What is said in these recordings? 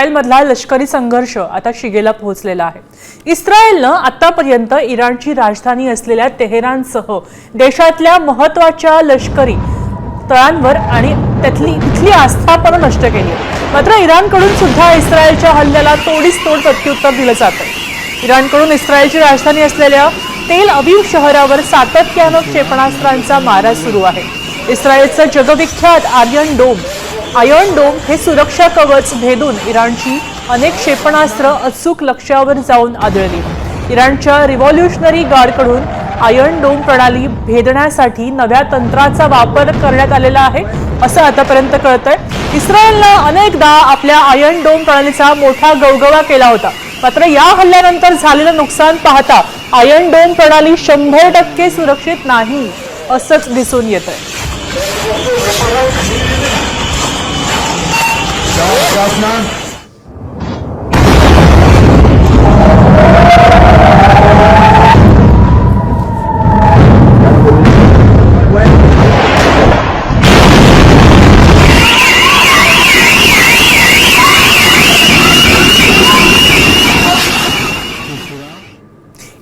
इस्रायलमधला लष्करी संघर्ष आता शिगेला पोहोचलेला आहे. इस्रायलनं आतापर्यंत इराणची राजधानी असलेल्या तेहरानसह देशातल्या महत्त्वाच्या लष्करी तळांवर आणि त्यातली तिथली आस्थापनं नष्ट केली. मात्र इराणकडून सुद्धा इस्रायलच्या हल्ल्याला तोडीस तोड प्रत्युत्तर दिलं जात आहे इराणकडून इस्रायलची राजधानी असलेल्या तेल अवीव शहरावर सातत्यानं क्षेपणास्त्रांचा मारा सुरू आहे. इस्रायलचं जगविख्यात आर्यन डोम आयर्न डोम हे सुरक्षा कवच भेदून इराणची अनेक क्षेपणास्त्र अचूक लक्ष्यावर जाऊन आदळली. इराणच्या रिव्हॉल्युशनरी गार्डकडून आयर्न डोम प्रणाली भेदण्यासाठी नव्या तंत्राचा वापर करण्यात आलेला आहे असं आतापर्यंत कळतंय. इस्रायलनं अनेकदा आपल्या आयर्न डोम प्रणालीचा मोठा गवगवा केला होता. मात्र या हल्ल्यानंतर झालेलं नुकसान पाहता आयर्न डोम प्रणाली शंभर टक्के सुरक्षित नाही असंच दिसून येत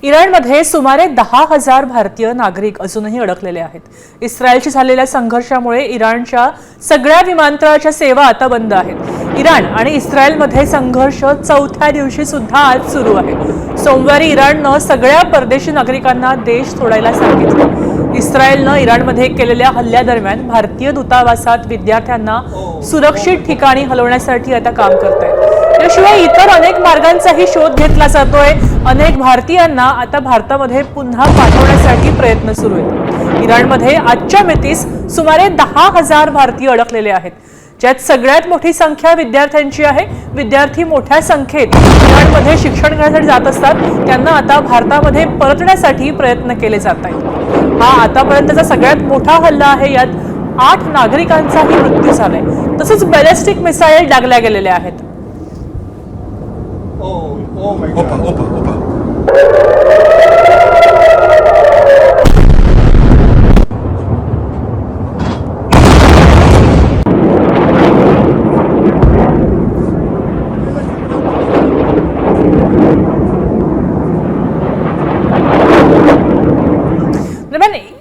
इराणमध्ये सुमारे दहा हजार भारतीय नागरिक अजूनही अडकलेले आहेत. इस्रायलशी झालेल्या संघर्षामुळे इराणच्या सगळ्या विमानतळाच्या सेवा आता बंद आहेत. इराण आणि इस्रायलमध्ये संघर्ष चौथ्या दिवशी सुद्धा आज सुरू आहे. सोमवारी इराणनं सगळ्या परदेशी नागरिकांना देश सोडायला सांगितलं. इस्रायलनं इराणमध्ये केलेल्या हल्ल्यादरम्यान भारतीय दूतावासात विद्यार्थ्यांना सुरक्षित ठिकाणी हलवण्यासाठी आता काम करत आहे याशिवाय इतर अनेक मार्गांचाही शोध घेतला जातोय. अनेक भारतीयांना आता भारतामध्ये पुन्हा पाठवण्यासाठी प्रयत्न सुरू आहेत. इराणमध्ये आजच्या मितीस सुमारे दहा हजार भारतीय अडकलेले आहेत. ज्यात सगळ्यात मोठी संख्या विद्यार्थ्यांची आहे. विद्यार्थी मोठ्या संख्येत इराणमध्ये शिक्षण घेण्यासाठी जात असतात. त्यांना आता भारतामध्ये परतण्यासाठी प्रयत्न केले जात आहेत. हा आतापर्यंतचा सगळ्यात मोठा हल्ला आहे. यात आठ नागरिकांचाही मृत्यू झालाय. तसंच बॅलिस्टिक मिसाईल डागल्या गेलेल्या आहेत.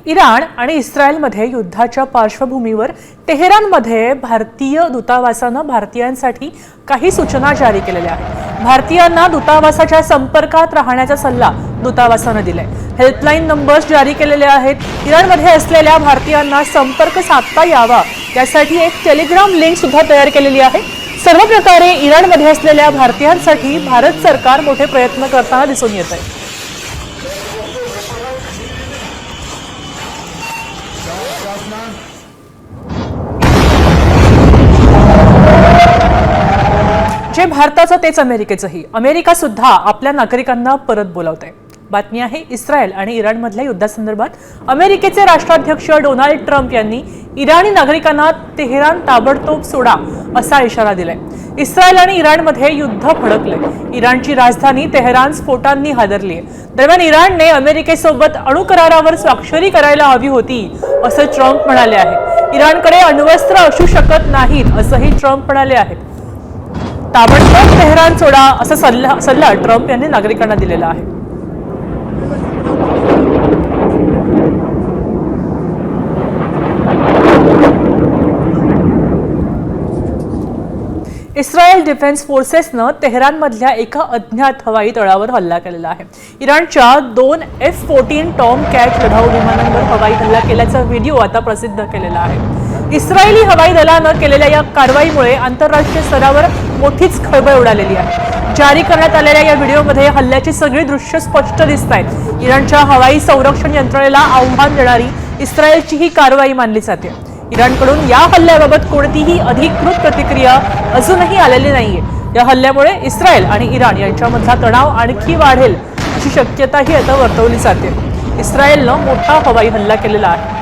इराण आणि इस्रायलमध्ये युद्धाच्या पार्श्वभूमीवर तेहरानमध्ये भारतीय दूतावासानं भारतीयांसाठी काही सूचना जारी केलेल्या आहेत. भारतीयांना दूतावासाच्या संपर्कात राहण्याचा सल्ला दूतावासानं दिलाय. हेल्पलाईन नंबर्स जारी केलेले आहेत. इराणमध्ये असलेल्या भारतीयांना संपर्क साधता यावा यासाठी एक टेलिग्राम लिंक सुद्धा तयार केलेली आहे. सर्व प्रकारे इराणमध्ये असलेल्या भारतीयांसाठी भारत सरकार मोठे प्रयत्न करताना दिसून येत आहे. जे भारताचं तेच अमेरिकेचंही. अमेरिका सुद्धा आपल्या नागरिकांना परत बोलावत आहे बातमी आहे इस्रायल आणि इराणमधल्या युद्धासंदर्भात. अमेरिकेचे राष्ट्राध्यक्ष डोनाल्ड ट्रम्प यांनी इराणी नागरिकांना तेहरान ताबडतोब सोडा असा इशारा दिलाय. इस्रायल आणि इराणमध्ये युद्ध भडकलंय इराणची राजधानी तेहरान स्फोटांनी हादरली आहे दरम्यान इराणने अमेरिकेसोबत अणु करारावर स्वाक्षरी करायला हवी होती असं ट्रम्प म्हणाले आहेत इराणकडे अण्वस्त्र असू शकत नाहीत असंही ट्रम्प म्हणाले आहेत. ताबडतोब तेहरान सोडा असा सल्ला सल्ला ट्रम्प यांनी नागरिकांना दिलेला आहे. इस्रायल डिफेन्स फोर्सेसनं तेहरानमधल्या एका अज्ञात हवाई तळावर हल्ला केलेला आहे. इराणच्या दोन एफ फोर्टीन टॉम कॅट लढाऊ विमानांवर हवाई हल्ला केल्याचा व्हिडिओ आता प्रसिद्ध केलेला आहे. इस्रायली हवाई दलानं केलेल्या या कारवाईमुळे आंतरराष्ट्रीय स्तरावर मोठीच खळबळ उडालेली आहे. जारी करण्यात आलेल्या या व्हिडिओमध्ये हल्ल्याची सगळी दृश्य स्पष्ट दिसत आहेत. इराणच्या हवाई संरक्षण यंत्रणेला आव्हान देणारी इस्रायलची ही कारवाई मानली जाते. इराणकडून या हल्ल्याबाबत कोणतीही अधिकृत प्रतिक्रिया अजूनही आलेली नाहीये. या हल्ल्यामुळे इस्रायल आणि इराण यांच्यामधला तणाव आणखी वाढेल अशी शक्यताही आता वर्तवली जाते. इस्रायलनं मोठा हवाई हल्ला केलेला आहे.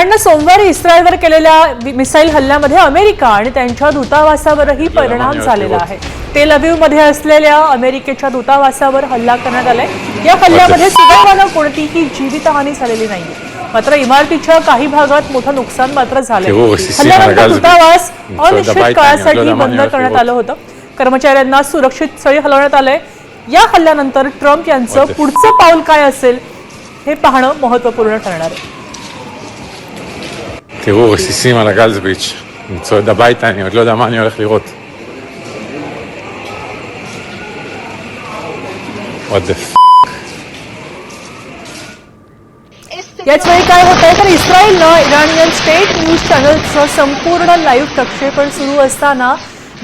इराणनं सोमवारी इस्रायलवर केलेल्या मिसाईल हल्ल्यामध्ये अमेरिका आणि त्यांच्या दूतावासावरही परिणाम झालेला आहे. तेल मध्ये असलेल्या अमेरिकेच्या दूतावासावर हल्ला करण्यात आलाय. या हल्ल्यामध्ये सुदैवानं कोणतीही जीवितहानी झालेली नाहीये. मात्र इमारतीच्या काही भागात मोठं नुकसान मात्र झालंय. Terroristi हल्ल्यानंतर दूतावास अनिश्चित काळासाठी बंद करण्यात. आलं होतं. कर्मचाऱ्यांना सुरक्षित स्थळी हलवण्यात आलंय. या हल्ल्यानंतर ट्रम्प यांचं पुढचं पाऊल काय असेल हे पाहणं महत्त्वपूर्ण ठरणार आहे. תראו רסיסים על הגלזביץ', אני צועד הביתה, אני עוד לא יודע מה אני הולך לראות. What the f... याच वेळी काय होत आहे तर इस्रायलनं इराणियन स्टेट न्यूज चॅनलचं संपूर्ण लाईव्ह प्रक्षेपण सुरू असताना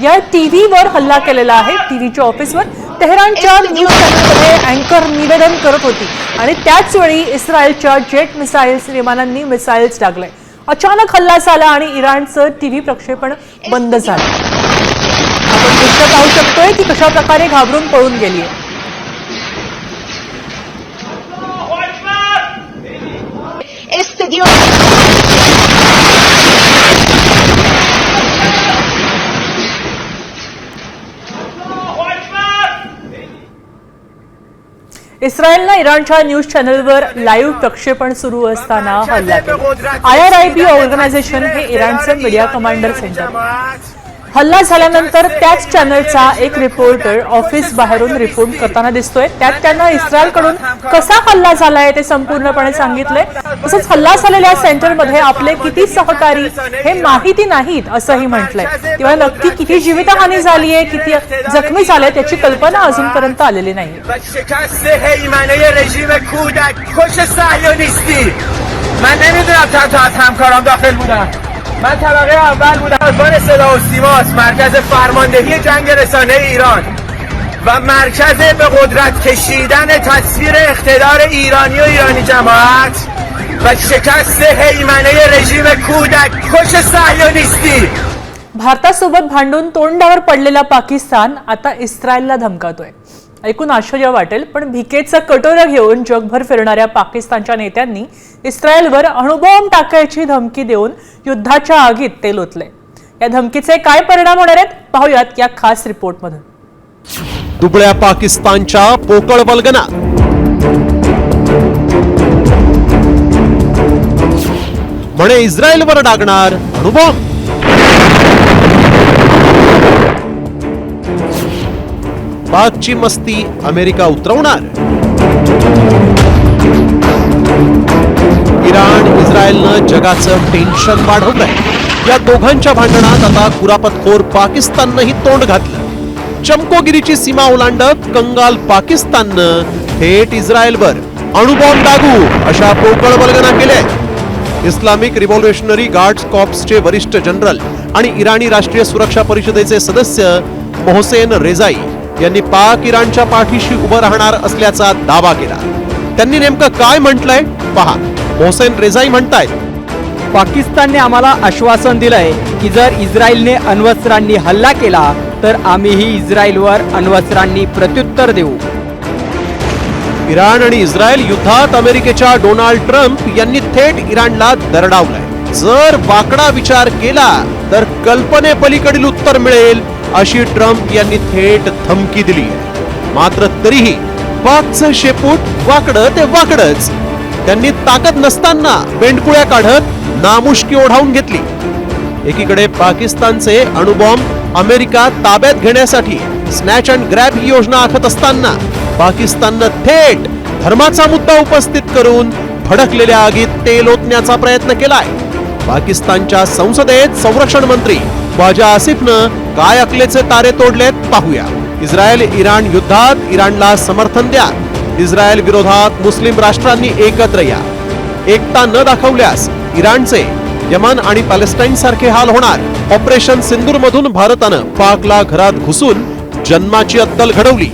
या टीव्हीवर हल्ला केलेला आहे टीव्हीच्या ऑफिसवर तेहरानच्या न्यूज चॅनलमध्ये अँकर निवेदन करत होती आणि त्याच वेळी इस्रायलच्या जेट मिसाईल्स विमानांनी मिसाईल्स टाकले अचानक हल्ला झाला आणि इराणचं टीव्ही प्रक्षेपण बंद झालं. आपण दृश्य पाहू शकतोय की कशा प्रकारे घाबरून पळून गेली आहे Este Dios इस्रायलनं इराणच्या न्यूज चॅनलवर लाईव्ह प्रक्षेपण सुरू असताना हल्ला केला. I R I B organisation हे इराणचं मीडिया कमांडर सेंटर हल्ला झाल्यानंतर त्याच चॅनलचा एक रिपोर्टर ऑफिस बाहेरून रिपोर्ट करताना दिसतोय त्यात त्यानं इस्रायलकडून कसा हल्ला झालाय ते संपूर्णपणे सांगितलंय तसंच हल्ला झालेल्या सेंटरमध्ये आपले किती सहकारी हे माहिती नाहीत असंही म्हटलंय तेव्हा नक्की किती जीवितहानी झाली आहे किती जखमी झाले त्याची कल्पना अजूनपर्यंत आलेली नाही و شکست حیمنه رژیم کودک کش صهیونیستی من نمیدونم چند تا از همکارام داخل بودن من طبقه اول بودم سازمان صدا و سیماست مرکز فرماندهی جنگ رسانه ایران و مرکز به قدرت کشیدن تصویر اقتدار ایرانی و ایرانی جماعت و شکست حیمنه رژیم کودک کش صهیونیستی भारतासोबत भांडून तोंडावर पडलेला पाकिस्तान आता इस्रायलला धमकावतोय ऐकून आश्चर्य वाटेल पण भिकेचं कटोरं घेऊन जगभर फिरणाऱ्या पाकिस्तानच्या नेत्यांनी इस्रायलवर अणुबॉम्ब टाकायची धमकी देऊन युद्धाच्या आगीत ते लोतले. या धमकीचे काय परिणाम होणार आहेत? पाहूयात या खास रिपोर्टमधून. दुबळ्या पाकिस्तानच्या पोकळ बलगना म्हणे इस्रायलवर डागणार अणुबॉम्ब. पाकची मस्ती अमेरिका उतरवणार. इराण इस्रायलनं जगाचं टेन्शन वाढवलंय. या दोघांच्या भांडणात आता कुरापतखोर पाकिस्ताननंही तोंड घातलं. चमकोगिरीची सीमा ओलांडत कंगाल पाकिस्ताननं थेट इस्रायलवर अणुबॉम्ब लागू अशा पोकळ वल्गना केल्या इस्लामिक रिव्हॉल्युशनरी गार्ड्स कॉप्सचे वरिष्ठ जनरल आणि इराणी राष्ट्रीय सुरक्षा परिषदेचे सदस्य मोहसेन रेजाई यांनी पाक इराणच्या पाठीशी उभं राहणार असल्याचा दावा केला. त्यांनी नेमकं काय म्हटलंय? पहा. मोहसेन रेजाई म्हणतायत पाकिस्तानने आम्हाला आश्वासन दिलंय की जर इस्रायलने अण्वस्त्रांनी हल्ला केला तर आम्हीही इस्रायलवर अण्वस्त्रांनी प्रत्युत्तर देऊ. इराण आणि इस्रायल युद्धात अमेरिकेच्या डोनाल्ड ट्रम्प यांनी थेट इराणला दरडावलाय. जर वाकडा विचार केला तर कल्पनेपलीकडील उत्तर मिळेल. अशी ट्रम्प यांनी थेट धमकी दिली. मात्र तरीही पाकचं शेपूट वाकडं ते वाकडच. त्यांनी ताकद नसताना बेंडकुळ्या काढत नामुष्की ओढावून घेतली. एकीकडे पाकिस्तानचे अणुबॉम्ब अमेरिका ताब्यात घेण्यासाठी स्नॅच अँड ग्रॅब ही योजना आखत असताना पाकिस्ताननं थेट धर्माचा मुद्दा उपस्थित करून भडकलेल्या आगीत तेल ओतण्याचा प्रयत्न केलाय. पाकिस्तानच्या संसदेत संरक्षण मंत्री ख्वाजा आसिफनं काय अकलेचे तारे तोडलेत पाहूया. इस्रायल इराण युद्धात इराणला समर्थन द्या. इस्रायल विरोधात मुस्लिम राष्ट्रांनी एकत्र या. एकता न दाखवल्यास इराणचे यमन आणि पॅलेस्टाईन सारखे हाल होणार. ऑपरेशन सिंदूर मधून भारतानं पाकला घरात घुसून जन्माची अद्दल घडवली.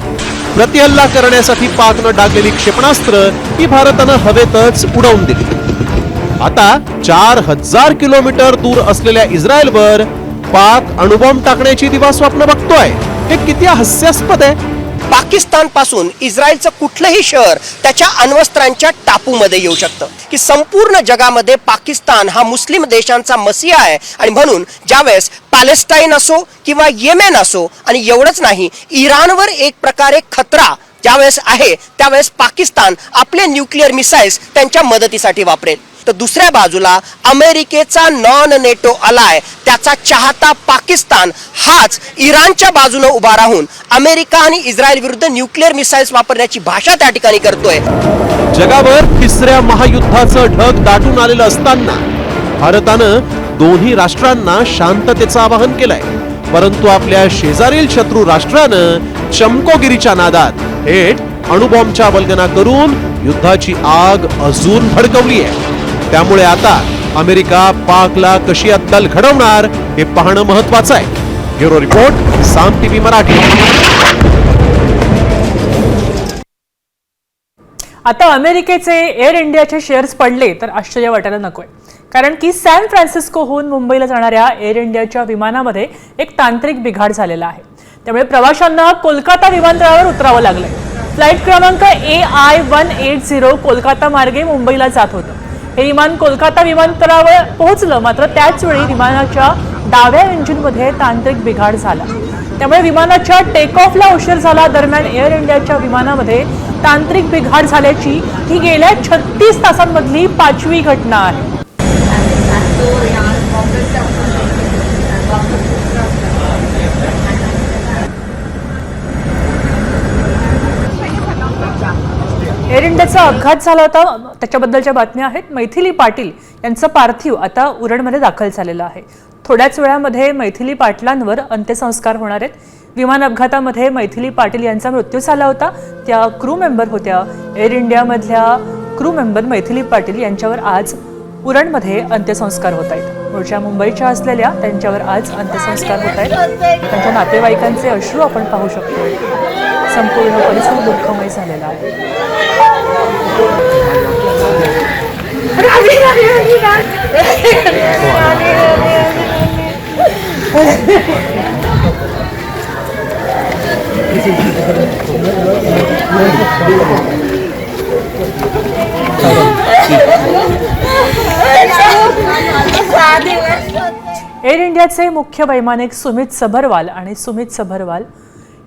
प्रतिहल्ला करण्यासाठी पाकनं डागलेली क्षेपणास्त्र ही भारतानं हवेतच उडवून दिली. आता चार हजार किलोमीटर दूर असलेल्या इस्रायलवर पाक अणुबॉम्ब टाकण्याची दिवा स्वप्न बघतोय. हे किती हास्यास्पद आहे. पाकिस्तानपासून इस्रायलचं कुठलंही शहर त्याच्या अण्वस्त्रांच्या टापूमध्ये येऊ शकतं. की संपूर्ण जगामध्ये पाकिस्तान हा मुस्लिम देशांचा मसिया आहे आणि म्हणून ज्यावेळेस पॅलेस्टाईन असो किंवा येमेन असो आणि एवढंच नाही इराणवर एक प्रकारे खतरा ज्यावेळेस आहे त्यावेळेस पाकिस्तान आपले न्यूक्लिअर मिसाईल्स त्यांच्या मदतीसाठी वापरेल. तर दुसऱ्या बाजूला अमेरिकेचा नॉन नेटो अलाय त्याचा चाहता पाकिस्तान हाच इराणच्या बाजूने उभा राहून अमेरिका आणि इस्रायल विरुद्ध न्यूक्लिअर मिसाईल्स वापरण्याची भाषा त्या ठिकाणी करतोय. जगावर तिसऱ्या महायुद्धाचं ढग दाटून आलेलं असताना भारतानं दोन्ही राष्ट्रांना शांततेचं आवाहन केलंय. परंतु आपल्या शेजारील शत्रू राष्ट्रानं चमकोगिरीच्या नादात थेट अणुबॉम्बच्या वल्गना करून युद्धाची आग अजून भडकवली आहे त्यामुळे आता अमेरिका पाकला कशी अद्दल घडवणार हे पाहणं महत्वाचं आहे. Bureau report Saam TV Marathi. आता अमेरिकेचे एअर इंडियाचे शेअर्स पडले तर आश्चर्य वाटायला नकोय. कारण की सॅन फ्रान्सिस्कोहून मुंबईला जाणाऱ्या एअर इंडियाच्या विमानामध्ये एक तांत्रिक बिघाड झालेला आहे. त्यामुळे प्रवाशांना कोलकाता विमानतळावर उतरावं लागलंय. फ्लाईट क्रमांक A I one eight zero Kolkata मार्गे मुंबईला जात होतं. हे विमान कोलकाता विमानतळावर पोहोचलं. मात्र त्याचवेळी विमानाच्या डाव्या इंजिनमध्ये तांत्रिक बिघाड झाला. त्यामुळे विमानाच्या टेक ऑफला उशीर झाला. दरम्यान एअर इंडियाच्या विमानामध्ये तांत्रिक बिघाड झाल्याची ही गेल्या छत्तीस तासांमधली पाचवी घटना आहे. एअर इंडियाचा अपघात झाला होता. त्याच्याबद्दलच्या बातम्या आहेत. मैथिली पाटील यांचं पार्थिव आता उरणमध्ये दाखल झालेलं आहे. थोड्याच वेळामध्ये मैथिली पाटलांवर अंत्यसंस्कार होणार आहेत. विमान अपघातामध्ये मैथिली पाटील यांचा मृत्यू झाला होता. त्या क्रू मेंबर होत्या. एअर इंडियामधल्या क्रू मेंबर मैथिली पाटील यांच्यावर आज उरणमध्ये अंत्यसंस्कार होत आहेत. मूळच्या मुंबईच्या असलेल्या त्यांच्यावर आज अंत्यसंस्कार होत आहेत. त्यांच्या नातेवाईकांचे अश्रू आपण पाहू शकतो. संपूर्ण परिसर दुःखमय झालेला आहे. एअर इंडियाचे मुख्य वैमानिक सुमित सबरवाल आणि सुमित सबरवाल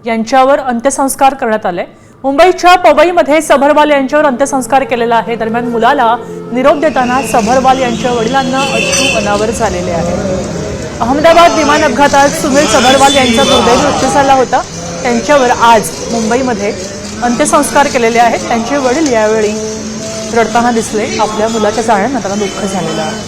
यांच्यावर अंत्यसंस्कार करण्यात आले. मुंबईच्या पवईमध्ये सभरवाल यांच्यावर अंत्यसंस्कार केलेला आहे दरम्यान मुलाला निरोप देताना सभरवाल यांच्या वडिलांना अश्रू अनावर झालेले आहे अहमदाबाद विमान अपघातात सुनील सभरवाल यांचा दुर्दैवी मृत्यू झाला होता. त्यांच्यावर आज मुंबईमध्ये अंत्यसंस्कार केलेले आहेत. त्यांचे वडील यावेळी रडताना दिसले. आपल्या मुलाच्या जाण्यानं त्यांना दुःख झालेलं आहे.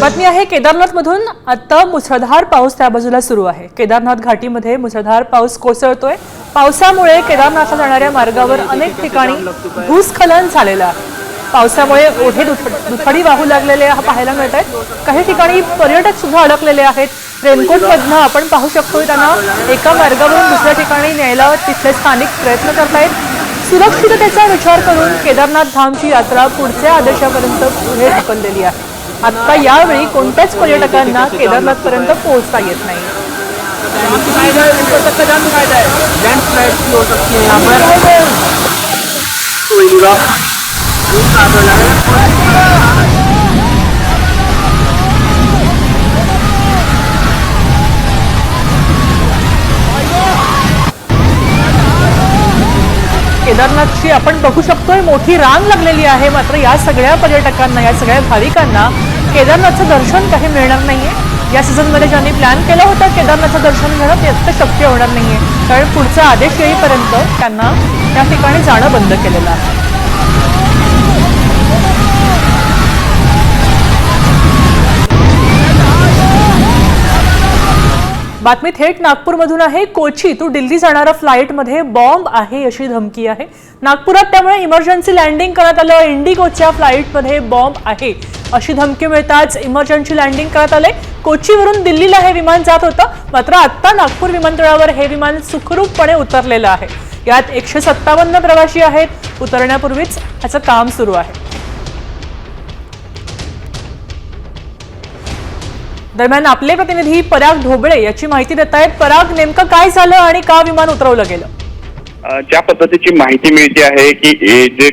बातमी आहे केदारनाथमधून आता मुसळधार पाऊस त्या बाजूला सुरू आहे. केदारनाथ घाटीमध्ये मुसळधार पाऊस कोसळतोय. पावसामुळे केदारनाथला जाणाऱ्या मार्गावर अनेक ठिकाणी भूस्खलन झालेलं आहे. पावसामुळे ओढे दुथ- दुथडी वाहू लागलेले हा पाहायला मिळत आहेत. काही ठिकाणी पर्यटक सुद्धा अडकलेले आहेत. रेनकोटमधनं आपण पाहू शकतो त्यांना एका मार्गावरून दुसऱ्या ठिकाणी न्यायला तिथले स्थानिक प्रयत्न करतायत. सुरक्षिततेचा विचार करून केदारनाथ धामची यात्रा पुढच्या आदेशापर्यंत पुढे ढकललेली आहे. आता यावेळी कोणत्याच पर्यटकांना केदारनाथपर्यंत पोहोचता येत नाही. केदारनाथची आपण बघू शकतोय मोठी रांग लागलेली आहे. मात्र या सगळ्या पर्यटकांना या सगळ्या भाविकांना केदारनाथचं दर्शन काही मिळणार नाहीये. या सीझनमध्ये ज्यांनी प्लॅन केलं होतं केदारनाथचं दर्शन घेणं ते आता शक्य होणार नाहीये. कारण पुढचा आदेश येईपर्यंत त्यांना त्या ठिकाणी जाणं बंद केलेलं आहे. बातमी थेट नागपूरमधून आहे. कोची तू दिल्ली जाणाऱ्या फ्लाईटमध्ये बॉम्ब आहे अशी धमकी आहे. नागपुरात त्यामुळे इमर्जन्सी लँडिंग करण्यात आलं. इंडिगोच्या फ्लाईटमध्ये बॉम्ब आहे अशी धमकी मिळताच इमर्जन्सी लँडिंग करण्यात आले कोचीवरून दिल्लीला हे विमान जात होतं. मात्र आत्ता नागपूर विमानतळावर हे विमान सुखरूपपणे उतरलेलं आहे. यात एकशे सत्तावन्न प्रवासी आहेत. उतरण्यापूर्वीच ह्याचं काम सुरू आहे. दरम्यान आपले प्रतिनिधी पराग ढोबळे याची माहिती देत आहेत पराग नेमकं काय झालं आणि का विमान उतरवलं गेलं? ज्या पद्धतीची माहिती मिळते आहे की जे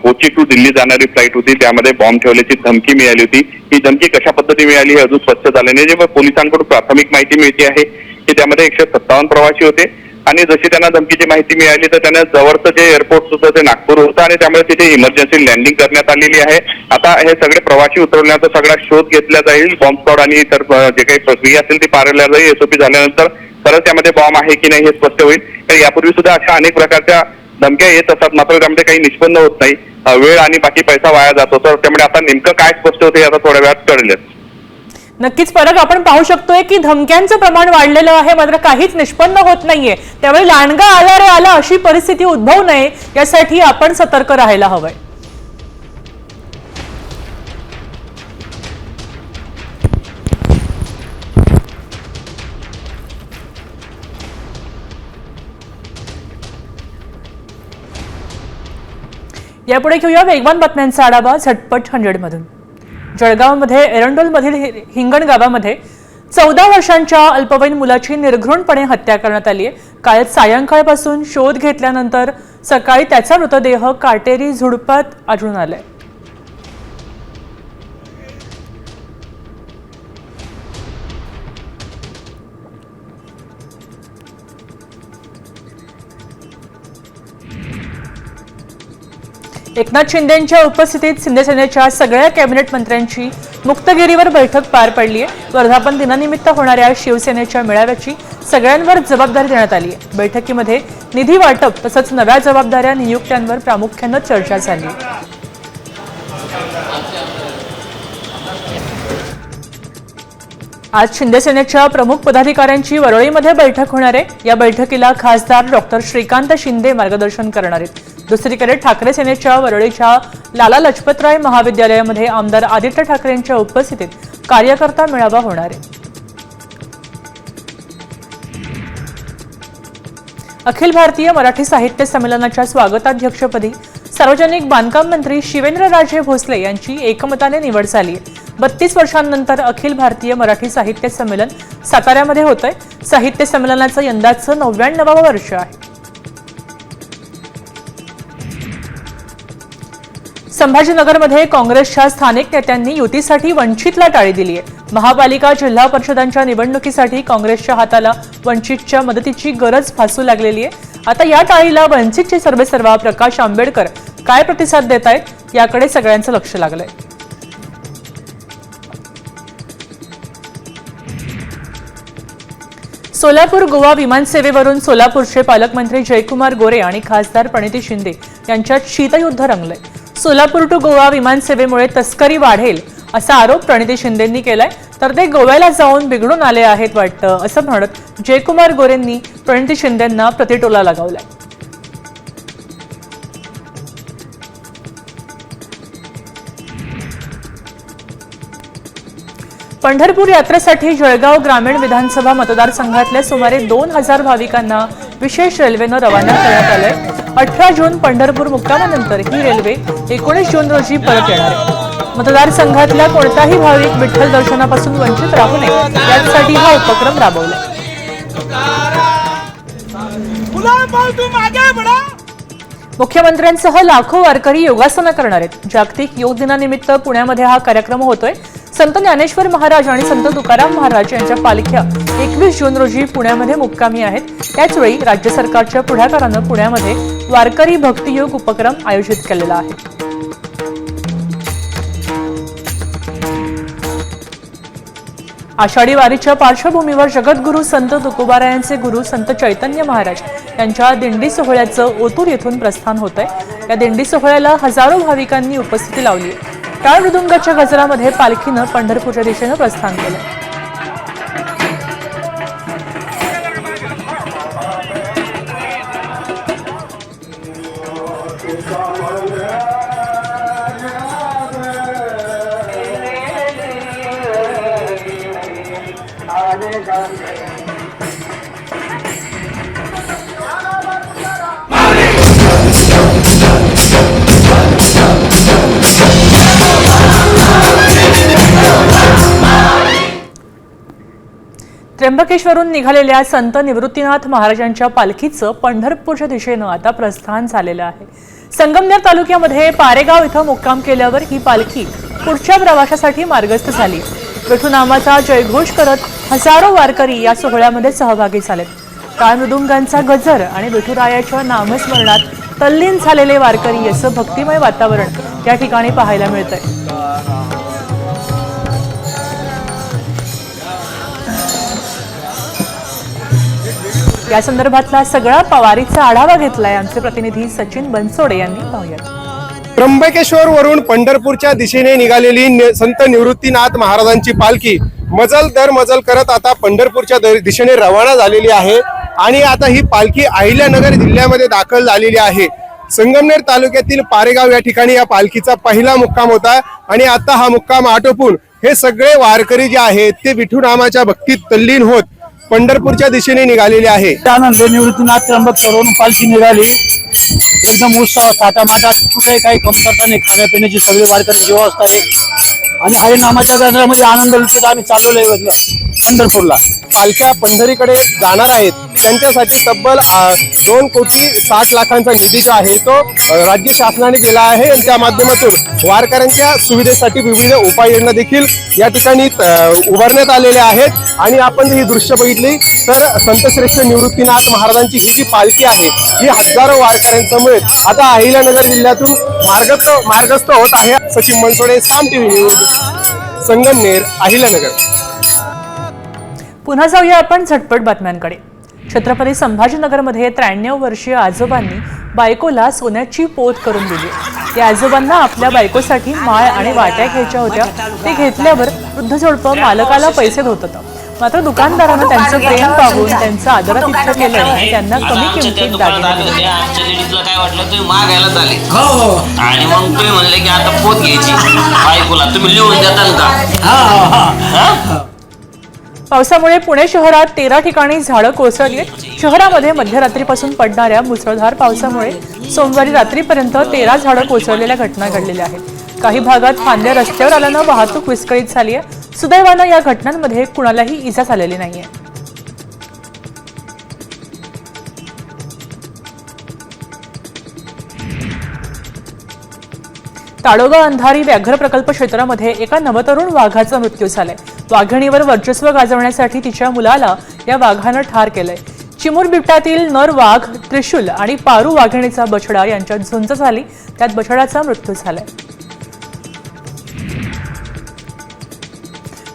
कोची टू दिल्ली जाणारी फ्लाईट होती त्यामध्ये बॉम्ब ठेवल्याची धमकी मिळाली होती. ही धमकी कशा पद्धती मिळाली हे अजून स्पष्ट झाले नाही. जे पोलिसांकडून प्राथमिक माहिती मिळते आहे की त्यामध्ये एकशे सत्तावन्न प्रवासी होते. आणि जशी त्यांना धमकीची माहिती मिळाली तर त्यांना जवळचं जे एअरपोर्ट होतं ते नागपूर होतं आणि त्यामुळे तिथे इमर्जन्सी लँडिंग करण्यात आलेली आहे. आता हे सगळे प्रवासी उतरवण्याचा सगळा शोध घेतला जाईल. बॉम्ब स्क्वॉड आणि इतर जे काही प्रक्रिया असेल ती पारल्या जाईल एसओपी झाल्यानंतर खरंच त्यामध्ये बॉम्ब आहे की नाही हे स्पष्ट होईल. तर यापूर्वी सुद्धा अशा अनेक प्रकारच्या धमक्या येत असतात मात्र त्यामध्ये काही निष्पन्न होत नाही. वेळ आणि बाकी पैसा वाया जातो. तर त्यामुळे आता नेमकं काय स्पष्ट होते हे आता थोड्या वेळात कळलं नक्कीच फरक आपण पाहू शकतोय की धमक्यांचं प्रमाण वाढलेलं आहे मात्र काहीच निष्पन्न होत नाहीये. त्यामुळे लांडगा आला रे आला अशी परिस्थिती उद्भवू नये यासाठी आपण सतर्क राहायला हवंय. यापुढे घेऊया वेगवान बातम्यांचा आढावा झटपट हंड्रेड मधून जळगावमध्ये एरंडोलमधील हिंगण गावामध्ये चौदा वर्षांच्या अल्पवयीन मुलाची निर्घृणपणे हत्या करण्यात आली आहे. काल सायंकाळपासून शोध घेतल्यानंतर सकाळी त्याचा मृतदेह काटेरी झुडपात आढळून आलाय. एकनाथ शिंदेच्या उपस्थितीत शिंदेसेनेच्या सगळ्या कॅबिनेट मंत्र्यांची मुक्तगिरीवर बैठक पार पडली आहे. वर्धापन दिनानिमित्त होणाऱ्या शिवसेनेच्या मेळाव्याची सगळ्यांवर जबाबदारी देण्यात आली आहे. बैठकीमध्ये निधी वाटप तसंच नव्या जबाबदाऱ्या नियुक्त्यांवर प्रामुख्यानं चर्चा झाली आज शिंदेसेनेच्या प्रमुख पदाधिकाऱ्यांची वरळीमध्ये बैठक होणार आहे. या बैठकीला खासदार डॉक्टर श्रीकांत शिंदे मार्गदर्शन करणार आहेत. दुसरीकडे ठाकरे सेनेच्या वरळीच्या लाला लजपतराय महाविद्यालयामध्ये आमदार आदित्य ठाकरेंच्या उपस्थितीत कार्यकर्ता मेळावा होणार आहे. अखिल भारतीय मराठी साहित्य संमेलनाच्या स्वागताध्यक्षपदी सार्वजनिक बांधकाम मंत्री शिवेंद्रराजे भोसले यांची एकमताने निवड झाली बत्तीस वर्षांनंतर अखिल भारतीय मराठी साहित्य संमेलन साताऱ्यामध्ये होतंय. साहित्य संमेलनाचं यंदाचं नव्याण्णवावं वर्ष आहे. संभाजीनगरमध्ये काँग्रेसच्या स्थानिक नेत्यांनी युतीसाठी वंचितला टाळी दिली आहे महापालिका जिल्हा परिषदांच्या निवडणुकीसाठी काँग्रेसच्या हाताला वंचितच्या मदतीची गरज भासू लागलेली आहे. आता या टाळीला वंचितचे सर्वेसर्वा प्रकाश आंबेडकर काय प्रतिसाद देत आहेत याकडे सगळ्यांचं लक्ष लागलंय. सोलापूर गोवा विमानसेवेवरून सोलापूरचे पालकमंत्री जयकुमार गोरे आणि खासदार प्रणिती शिंदे यांच्यात शीतयुद्ध रंगलंय. सोलापूर टू गोवा विमानसेवेमुळे तस्करी वाढेल असा आरोप प्रणिती शिंदेंनी केलाय. तर ते गोव्याला जाऊन बिघडून आले आहेत वाटतं असं म्हणत जयकुमार गोरेंनी प्रणिती शिंदेंना प्रतिटोला लगावलाय. पंढरपूर यात्रेसाठी जळगाव ग्रामीण विधानसभा मतदारसंघातल्या सुमारे दोन हजार भाविकांना विशेष रेल्वेनं रवाना करण्यात आलंय. अठरा जून पंढरपूर मुक्कामानंतर ही रेल्वे एकोणीस जून रोजी परत येणार आहे. मतदारसंघातल्या कोणताही भाविक विठ्ठल दर्शनापासून वंचित राहू नये. यासाठी हा उपक्रम राबवलाय मुख्यमंत्र्यांसह लाखो वारकरी योगासनं करणार आहेत. जागतिक योग दिनानिमित्त पुण्यामध्ये हा कार्यक्रम होतोय. संत ज्ञानेश्वर महाराज आणि संत तुकाराम महाराज यांच्या पालख्या एकवीस जून रोजी पुण्यामध्ये मुक्कामी आहेत. त्याचवेळी राज्य सरकारच्या पुढाकारानं पुण्यामध्ये वारकरी भक्तियोग उपक्रम आयोजित केलेला आहे. आषाढी वारीच्या पार्श्वभूमीवर जगद्गुरू संत तुकोबारायांचे गुरु संत चैतन्य महाराज यांच्या दिंडी सोहळ्याचं ओतूर येथून प्रस्थान होत आहे या दिंडी सोहळ्याला हजारो भाविकांनी उपस्थिती लावली. टाळ मृदुंगाच्या गजरामध्ये पालखीनं पंढरपूरच्या दिशेनं प्रस्थान केलं. त्र्यंबकेश्वरून निघालेल्या संत निवृत्तीनाथ महाराजांच्या पालखीचं पंढरपूरच्या दिशेनं आता प्रस्थान झालेलं आहे. संगमनेर तालुक्यामध्ये पारेगाव इथं मुक्काम केल्यावर ही पालखी पुढच्या प्रवासासाठी मार्गस्थ झाली. विठू नामाचा जयघोष करत हजारो वारकरी या सोहळ्यामध्ये सहभागी झालेत काळ मृदुंगांचा गजर आणि विठुरायाच्या नामस्मरणात तल्लीन झालेले वारकरी असं भक्तिमय वातावरण या ठिकाणी पाहायला मिळतंय. या संदर्भातला सगळा पवारीचा आढावा घेतलाय आमचे प्रतिनिधी सचिन बनसोडे यांनी. पाहूयात. त्र्यंबकेश्वर वरून पंढरपूरच्या दिशेने निघालेली संत निवृत्तीनाथ महाराजांची पालखी मजल दर मजल करत आता पंढरपूरच्या दिशेने रवाना झालेली आहे आणि आता ही पालखी अहिल्यानगर जिल्ह्यामध्ये दाखल झालेली आहे. संगमनेर तालुक्यातील पारेगाव या ठिकाणी या पालखीचा पहिला मुक्काम होता आणि आता हा मुक्काम आटोपून हे सगळे वारकरी जे आहेत ते विठू नामाच्या भक्तीत तल्लीन होत पंढरपूरच्या दिशेने निघालेले आहे. त्यानंतर निवृत्तीनाथ त्र्यंबक करून पालखी निघाली. एकदम उत्साह थाटामाटात कुठेही काही कमतरता नाही खाण्यापिण्याची सगळी वारकरी व्यवस्था आहे. आणि हरिनामाच्या गजरामध्ये आनंद लुटत आम्ही चाललेलो आहे पंढरपूरला. पालख्या पंढरीकडे जाणार आहेत. त्यांच्यासाठी तब्बल दोन कोटी साठ लाखांचा निधी जो आहे तो राज्य शासनाने दिला आहे. आणि त्या माध्यमातून वारकऱ्यांच्या सुविधेसाठी विविध उपाययोजना देखील या ठिकाणी उभारण्यात आलेल्या आहेत. आणि आपण ही दृश्य बघितली तर संतश्रेष्ठ निवृत्तीनाथ महाराजांची ही जी पालखी आहे ही हजारो वारकऱ्यांसमोर आता अहिल्यानगर जिल्ह्यातून मार्गस्थ मार्गस्थ होत आहे. Sachin Mansode Saam TV news Sangamner Ahilyanagar. पुन्हा जाऊया आपण झटपट बातम्यांकडे. छत्रपती संभाजीनगरमध्ये त्र्याण्णव वर्षीय आजोबांनी बायकोला सोन्याची पोत करून दिली. या आजोबांना आपल्या बायकोसाठी माळ आणि वाट्या घ्यायच्या होत्या. ते घेतल्यावर वृद्ध जोडपं मालकाला पैसे देत होतं मात्र दुकानदारानं त्यांचं प्रेम पाहून त्यांचं आदरातिथ्य केलं आणि त्यांना कमी किमतीत दागिने काय वाटलं? तुम्ही मागायला झाले आणि मग तुम्ही म्हणले की आता पोत घ्यायची. बायकोला तुम्ही लिहून देताल का? पावसामुळे पुणे शहरात तेरा ठिकाणी झाडं कोसळली शहरामध्ये मध्यरात्रीपासून पडणाऱ्या मुसळधार पावसामुळे सोमवारी रात्रीपर्यंत तेरा झाडं कोसळलेल्या घटना घडलेल्या आहेत. काही भागात फांद्या रस्त्यावर आल्यानं वाहतूक विस्कळीत झाली आहे. सुदैवानं या घटनांमध्ये कुणालाही इजा झालेली नाहीये. ताडोबा अंधारी व्याघ्र प्रकल्प क्षेत्रामध्ये एका नवतरुण वाघाचा मृत्यू झालाय. वाघिणीवर वर्चस्व गाजवण्यासाठी तिच्या मुलाला या वाघानं ठार केलंय. चिमूर बिबट्यातील नर वाघ त्रिशूल आणि पारू वाघिणीचा बछडा यांच्यात झुंज झाली. त्यात बछडाचा मृत्यू झालाय.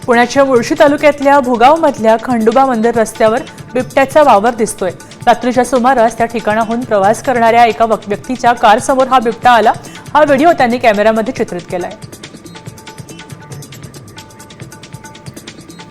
पुण्याच्या मुळशी तालुक्यातल्या भुगावमधल्या खंडोबा मंदिर रस्त्यावर बिबट्याचा वावर दिसतोय. रात्रीच्या सुमारास त्या ठिकाणाहून प्रवास करणाऱ्या एका व्यक्तीच्या कारसमोर हा बिबटा आला. हा व्हिडिओ त्यांनी कॅमेऱ्यामध्ये चित्रित केलाय.